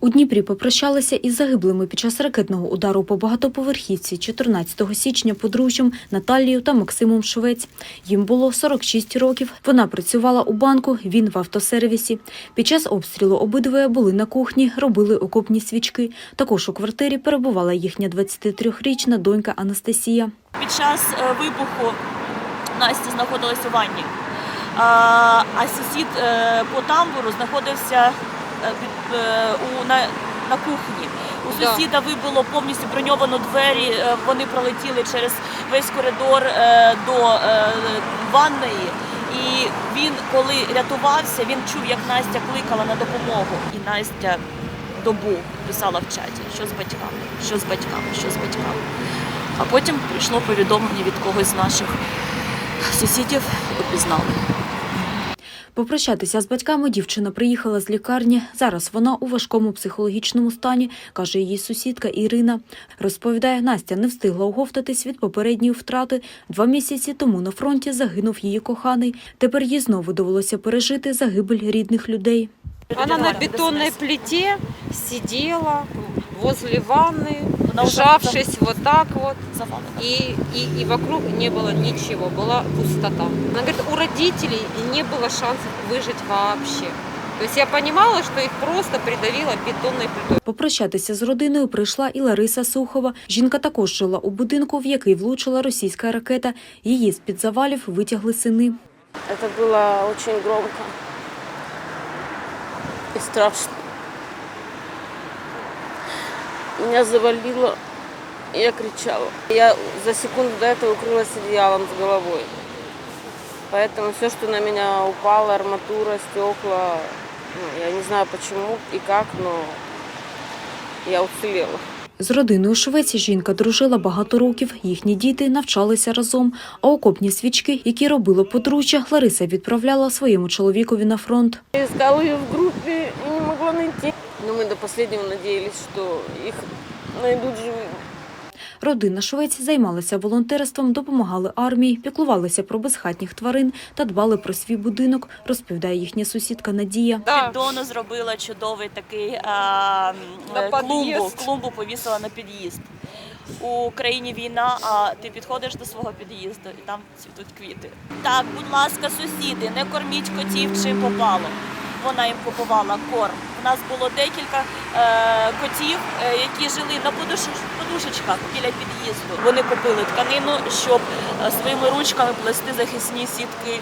У Дніпрі попрощалися із загиблими під час ракетного удару по багатоповерхівці 14 січня подружжям Наталією та Максимом Швець. Їм було 46 років. Вона працювала у банку, він в автосервісі. Під час обстрілу обидвоє були на кухні, робили окопні свічки. Також у квартирі перебувала їхня 23-річна донька Анастасія. Під час е, вибуху Настя знаходилась у ванні, а, а сусід е, по тамбуру знаходився е, е, у, на, на кухні. У Да. сусіда вибило повністю броньовану двері, е, вони пролетіли через весь коридор до ванної. І він, коли рятувався, він чув, як Настя кликала на допомогу. І Настя добу писала в чаті, що з батьками, що з батьками, що з батьками. А потім прийшло повідомлення від когось з наших сусідів, опізнали. Попрощатися з батьками дівчина приїхала з лікарні. Зараз вона у важкому психологічному стані, каже її сусідка Ірина. Розповідає, Настя не встигла оговтатись від попередньої втрати. Два місяці тому на фронті загинув її коханий. Тепер їй знову довелося пережити загибель рідних людей. Она на бетонной плите сидела возле уже сжавшись вот так вот, Завалена. и, и, и вокруг не было ничего, была пустота. Она говорит, у родителей не было шансов выжить вообще. То есть я понимала, что их просто придавило бетонной плитой. Попрощатися з родиною прийшла і Лариса Сухова. Жінка також жила у будинку, в який влучила російська ракета. Її з-під завалів витягли сини. Это было очень громко и страшно. Меня завалило, и я кричала. Я за секунду до этого укрылась одеялом с головой. Поэтому все, что на меня упало, арматура, стекла, ну, я не знаю почему и как, но я уцелела. З родиною Швеці жінка дружила багато років. Їхні діти навчалися разом. А окопні свічки, які робило подружжя, Лариса відправляла своєму чоловікові на фронт. Я искала ее в мы до последнего надеялись, что их найдут живыми. Родина Швець займалася волонтерством, допомагали армії, піклувалися про безхатніх тварин та дбали про свій будинок, розповідає їхня сусідка Надія. Да. Піддону зробила чудовий такий а, е, клумбу. Клумбу повісила на під'їзд. У країні війна, а ти підходиш до свого під'їзду і там цвітуть квіти. Так, будь ласка, сусіди, не корміть котів чим попало. Вона їм купувала корм. У нас було декілька е, котів, е, які жили на подушечках біля під'їзду. Вони купили тканину, щоб е, своїми ручками плести захисні сітки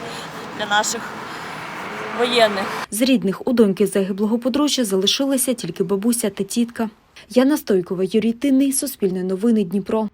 для наших воєнних. З рідних у доньки загиблого подружжя залишилися тільки бабуся та тітка. Яна Стойкова, Юрій Тинний, Суспільне новини Дніпро.